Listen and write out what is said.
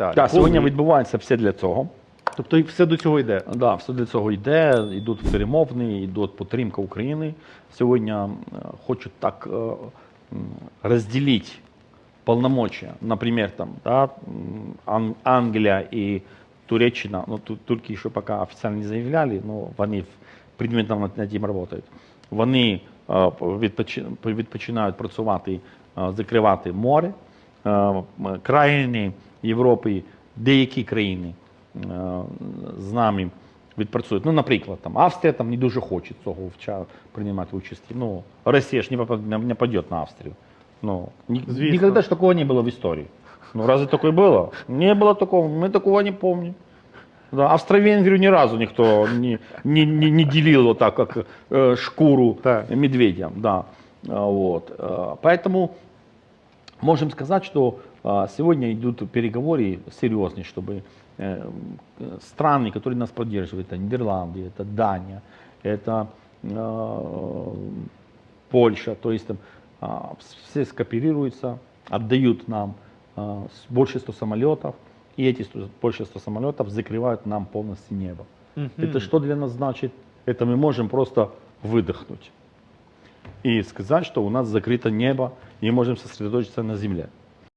Так, Так, сьогодні відбувається все для цього. Тобто і все до цього йде. Да, все для цього йде, йдуть перемовини, йдуть підтримка України. Сьогодні е, хочуть так е, розділити полномочия. Наприклад, там, да, Англія і Туреччина, ну, ту- турки ще поки офіційно не заявляли, але вони предметно над, цим працюють. Вони е, відпочинають працювати, закривати море. Країни Європи, деякі країни е, з нами відпрацюють. Ну, наприклад, там Австрія там не дуже хоче цього вча- приймати участь. Ну, Росія ж не, попад- не, не пойде на Австрію. Ну, ні, Звісно. никогда ж такого не было в истории. Ну, разве такое было? Не было такого, мы такого не помним. Да, Австро-Венгрию ни разу никто не, не, не, не делил вот так, как э, шкуру Так. медведя. Да. А, Вот. Э, Поэтому можем сказать, что а, сегодня идут переговоры серьезные, чтобы э, страны, которые нас поддерживают, это Нидерланды, это Дания, это э, Польша, то есть там, а, все скооперируются, отдают нам а, больше 100 самолетов, и эти 100 больше 100 самолетов закрывают нам полностью небо. Это что для нас значит? Это мы можем просто выдохнуть и сказать, что у нас закрыто небо, и можем сосредоточиться на земле.